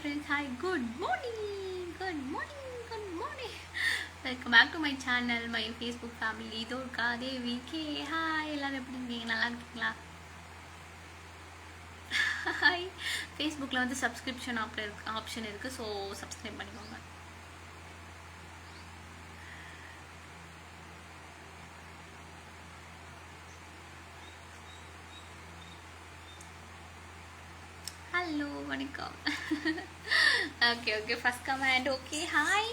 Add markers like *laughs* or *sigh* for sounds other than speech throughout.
Friends hi good morning good morning good morning welcome back to my channel my Facebook family இதோ இருக்கா VK hi எல்லோரும் எப்படி இருக்கீங்க? நல்லா இருக்கீங்களா? ஹாய் ஃபேஸ்புக்கில் வந்து சப்ஸ்கிரிப்ஷன் ஆப்ஷன் இருக்குது ஸோ சப்ஸ்கிரைப் பண்ணிக்கோங்க. ஹலோ வணக்கம். Okay okay first comment okay hi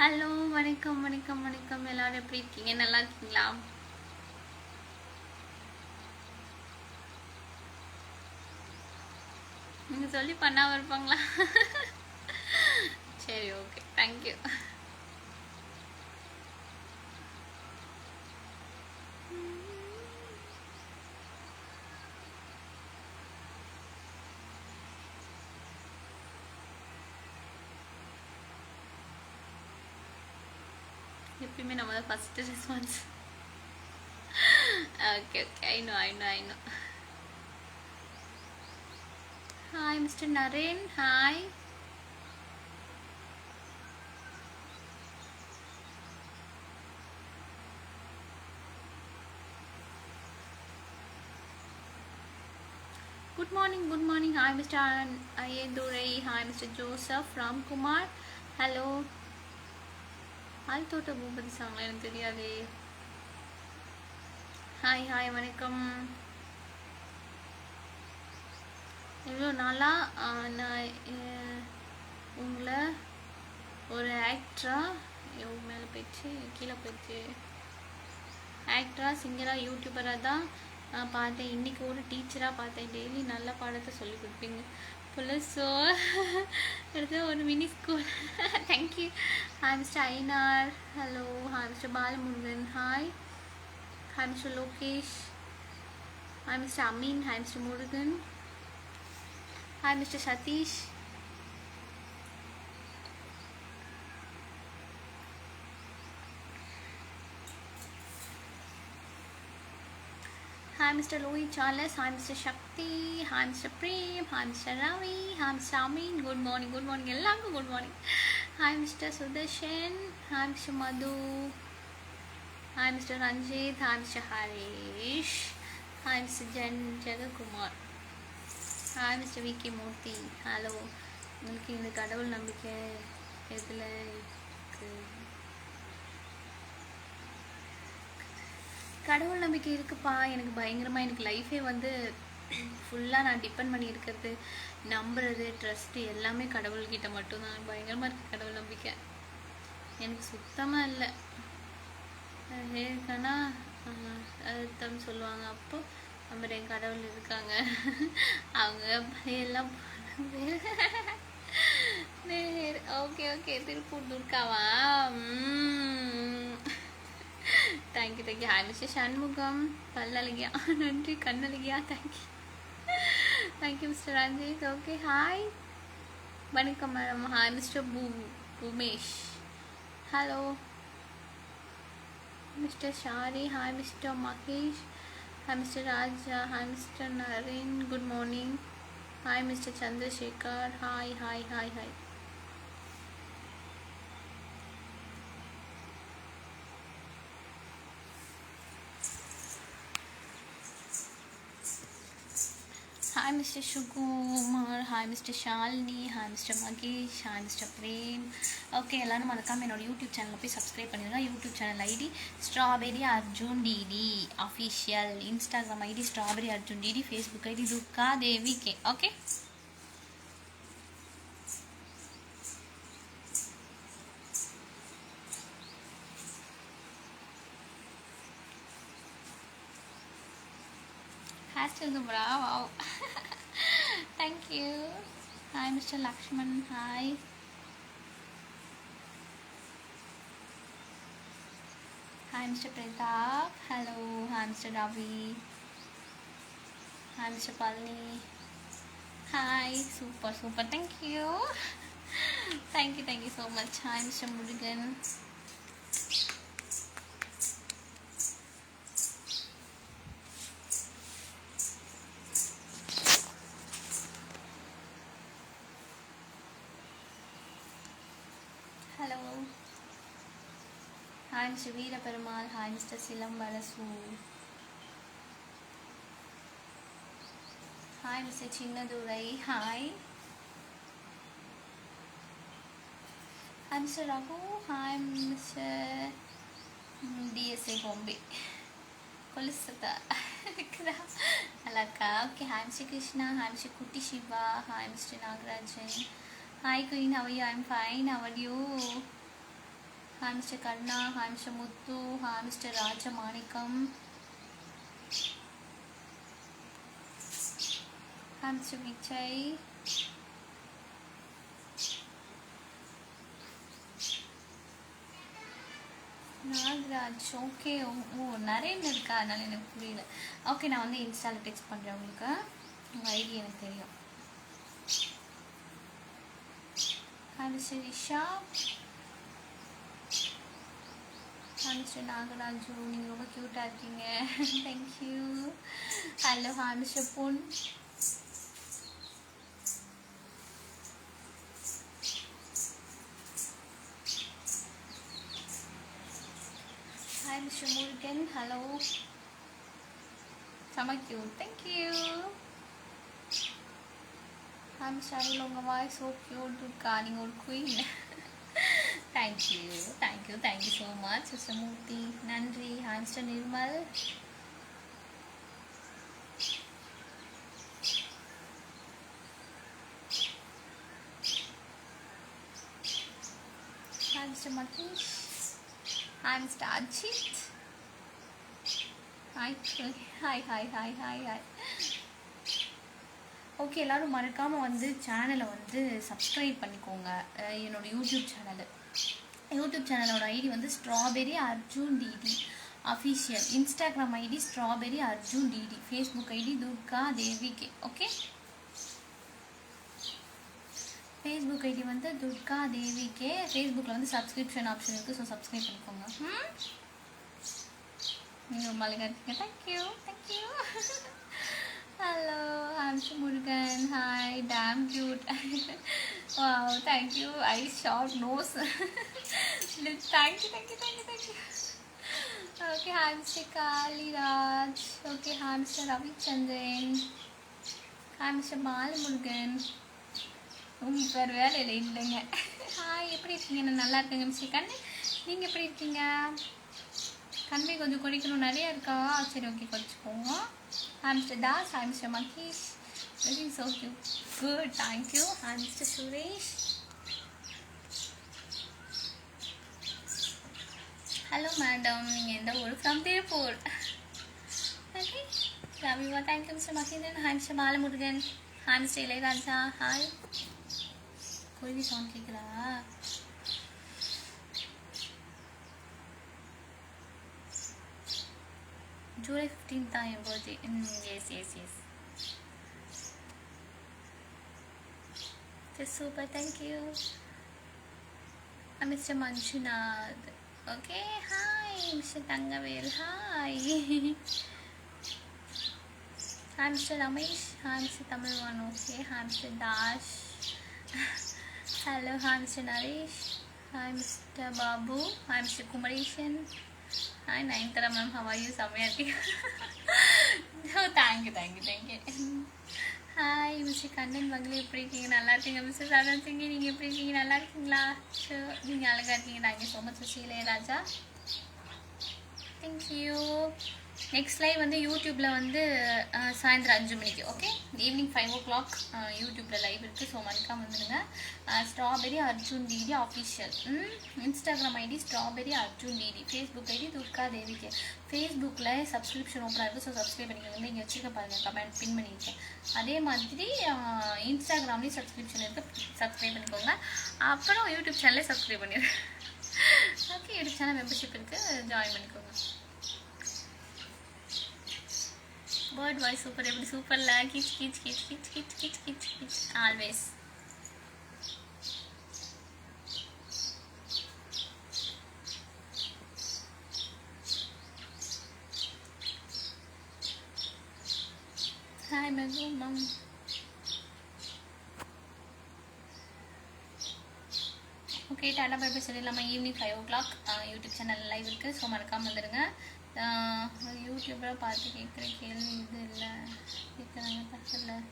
hello வணக்கம் வணக்கம் வணக்கம். எல்லாரும் எப்படி இருக்கீங்க? நல்லா இருக்கீங்களா? நீங்க சொல்லி பண்ணாமல் இருப்பாங்களா? சரி ஓகே தேங்க்யூ எப்பயுமே நம்ம தான் first response okay okay I know I know I know hi mister Naren hi Good morning, good morning. Hi, Mr. Ayedurai. Hi, Mr. Joseph from Kumar. Hello. ஆள் தோட்ட பூபதி சாங்லாம் எனக்கு தெரியாதே ஹாய் ஹாய் வணக்கம் இவ்வளோ நாளாக நான் அஹ், உங்களை ஒரு ஆக்டரா மேலே போயிடுச்சு கீழே போயிடுச்சு ஆக்டராக சிங்கராக யூடியூபராக தான் நான் பார்த்தேன். இன்னைக்கு ஒரு டீச்சராக பார்த்தேன். டெய்லி நல்ல பாடத்தை சொல்லி கொடுப்பீங்க. புலசோ அடுத்து ஒரு mini school thank you hi mister Ainar hello hi mister Balamurugan hi hi mister Lokesh hi mister Ameen hi mister Murugan hi mister Sathish hi mister Louis Charles hi mister Sakthi hi mister Prem hi mister Ravi hi mister Ameen good morning good morning எல்லாருக்கும் good morning hi mister Sudarshan hi mister Madhu hi mister Ranjith hi mister Harish hi mister Jan Jegakumar hi mister V K Murthy hello உங்களுக்கு இந்த கடவுள் நம்பிக்கை எதில் இருக்குது கடவுள் நம்பிக்கை இருக்குப்பா. எனக்கு பயங்கரமாக எனக்கு லைஃபே வந்து ஃபுல்லாக நான் டிபெண்ட் பண்ணி இருக்கிறது நம்புறது ட்ரஸ்ட்டு எல்லாமே கடவுள்கிட்ட மட்டும்தான். பயங்கரமாக இருக்குது கடவுள் நம்பிக்கை. எனக்கு சுத்தமாக இல்லை. ஏற்கனா அர்த்தம் சொல்லுவாங்க. அப்போ என் கடவுள் இருக்காங்க. அவங்க எல்லாம் *laughs* okay okay. Tiruppur துர்காவா thank you thank you hi mister Shanmugam பல்லழகியா நன்றி கண்ணழகியா thank you thank you mister Ranjith okay hi வணக்கம் மேடம் ஹாய் மிஸ்டர் பூ Umesh hello mister Shari hi mister Mahesh hi mister Raja hi mister Naren good morning hi mister Chandrasekar hi hi hi hi Hi, Mr. Sukumar Hi, Mr. Shalini. Hi, Mr. Magesh. Hi, Mr. Prem. Okay எல்லோரும் மறக்காமல் என்னோட YouTube சேனலில் போய் subscribe பண்ணிடுங்க YouTube channel ID strawberry Arjun DD official Instagram ID strawberry Arjun DD Facebook ID Durga Devi K okay Thank you. Hi, Mr. Lakshman. Hi. Hi, Mr. Pratap. Hello. Hi, Mr. Ravi. Hi, Mr. Palani. Hi. Super, super. Thank you. *laughs* thank you, thank you so much. Hi, Mr. Murugan. hello. Hi, Mr. Veera Paramal. Hi, Mr. Silam Barasu. Hi, Mr. Chinnadurai. Hi. Hi, Mr. Raghu. Hi, Mr. DSA Bombay. Kolisata. Alaka. Okay, hi, Mr. Krishna. Hi, Mr. Kuti Shiva. Hi, Mr. Nagarajan. Hi queen how you I'm fine our you hi mister Karuna hi mister Muthu hi mister Rajamanickam hi mister Vijay Nagaraj. Okay ஓ நிறைய இருக்கா அதனால எனக்கு புரியல. Okay நான் வந்து இன்ஸ்டாவில் text பண்ணுறேன் உங்களுக்கு. உங்கள் ஐடி எனக்கு தெரியும். Hi mister Risha hi mister Nagaraju நீங்கள் ரொம்ப க்யூட்டாக இருக்கீங்க thank you hello hi mister Pon hi mister Murugan hello செம cute thank you I'm Shari Longawai, so cute, dude, Kani or Queen. *laughs* thank you, thank you, thank you so much, Sister Murthy, Nandri, I'm Nirmal. Hamster Mr. Matish. Hi, Mr. Ajit. Hi, hi, hi, hi, hi, hi. Okay எல்லாரும் மறக்காமல் வந்து சேனலை வந்து subscribe பண்ணிக்கோங்க. என்னோடய என்னோட YouTube channel YouTube சேனலோட ID வந்து strawberry Arjun DD official Instagram ID strawberry Arjun DD Facebook ID Durga Devi K okay Facebook ID வந்து துர்கா தேவி கே ஃபேஸ்புக்கில் வந்து சப்ஸ்கிரிப்ஷன் ஆப்ஷன் இருக்குது ஸோ சப்ஸ்கிரைப் பண்ணிக்கோங்க. ம் நீங்கள் ரொம்ப அழகாக இருக்கீங்க. Thank you thank you *laughs* Hello, I'm Shumurugan. Hi, damn cute. *laughs* wow, thank you. I short nose. *laughs* thank you, thank you, thank you, thank you. Okay, hi, Mr. Kali Raj. Okay, hi, Mr. Ravi Chandran. Hi, Mr. Balamurugan. உங்களுக்கு வேறு வேலை *laughs* Hi, how are you இருக்கீங்க நான் நல்லா இருக்கேங்க mister கண்ணு நீங்கள் எப்படி இருக்கீங்க கண்மை கொஞ்சம் குறைக்கணும் நிறைய இருக்கா? சரி okay குறைச்சிக்கோங்க hi mister Das I'm mister Mahesh very so cue good thank you hi mister Suresh hello madam நீங்கள் எந்த ஊர் from Tiruppur okay ரவிவா thank you mister Mahendran hi mister Balamurugan hi mister Ilaiyaraaja hi குருவி sound கேட்குறா July 15th தான் என் birthday yes yes yes That's super, thank you. I'm Mr. Manjunath. Okay, hi, Mr. Tangavel, hi. hi, Mr. Ramesh, hi, Mr. Tamil one, okay, hi, Mr. Dash. Hello, hi, Mr. Naresh, hi, Mr. Babu, hi, Mr. Kumareshan. Hi Nayanthara ma'am how are you செம்மையா இருக்கீங்க thank you thank you thank you hi mister Kannan மகளே எப்படி இருக்கீங்க? நல்லா இருக்கீங்க mister சரண் சிங்கி நீங்கள் எப்படி இருக்கீங்க? நல்லா இருக்கீங்களா? ஸோ நீங்கள் அழகாக இருக்கீங்க. Thank you so much சுஷீலே Raja thank you next live வந்து யூடியூப்பில் வந்து சாயந்தரம் அஞ்சு மணிக்கு okay evening five o'clock யூடியூப்பில் லைவ் இருக்குது ஸோ மறக்காம வந்துடுங்க. Strawberry Arjun DD official Instagram ID strawberry Arjun DD Facebook ID Durga தேவிக்கு ஃபேஸ்புக்கில் சப்ஸ்கிரிப்ஷன் ஓப்பனாக இருக்குது ஸோ சப்ஸ்கிரைப் பண்ணிக்கோங்க. வந்து இங்கே வச்சுருக்க பாருங்கள் கமெண்ட் பின் பண்ணியிருக்கேன் அதே மாதிரி இன்ஸ்டாகிராம்லேயும் சப்ஸ்கிரிப்ஷன் இருக்குது சப்ஸ்கிரைப் பண்ணிக்கோங்க. அப்புறம் யூடியூப் சேனலே சப்ஸ்கிரைப் பண்ணிடுறேன் ஓகே யூடியூப் சேனல் மெம்பர்ஷிப் இருக்குது ஜாயின் பண்ணிக்கோங்க. பேர்ட் வாய்ஸ் சூப்பர் எப்படி சூப்பர்ல கிச் கிச் கிச் கிச் கிச் கிச் கிச் கிச் ஆல்வேஸ் ஹாய் மெகோ மம் ஓகே டாடா பை பை சொல்லிடலாமா evening five o'clock YouTube channel live இருக்குது ஸோ மறக்காமல் வந்துடுங்க யூடியூப்பில் பார்த்து கேட்குற கேள்வி இது இல்லை. கேட்குறாங்க பக்கத்தில்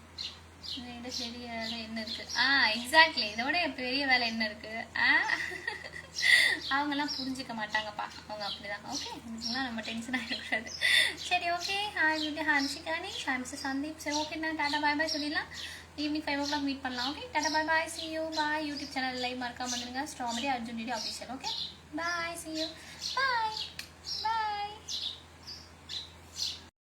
இதை விட பெரிய வேலை என்ன இருக்குது ஆ எக்ஸாக்ட்லி இதோட பெரிய வேலை என்ன இருக்குது ஆ அவங்கெல்லாம் புரிஞ்சுக்க மாட்டாங்கப்பா. அவங்க அப்படிதான். ஓகே இதுக்கெல்லாம் நம்ம டென்ஷன் ஆகிடக்கூடாது சரி ஓகே ஹாய் வீட்டு ஹான்ஷிகானி ஹாய் மிஸ்டர் சந்தீப். சரி ஓகே நான் டாடா பாய் பாய் சொல்லிடலாம். Evening five o'clock meet பண்ணலாம் okay tata bye bye see you bye YouTube channel live மறக்காம வந்துருங்க strawberry Arjun DD official okay bye see you bye bye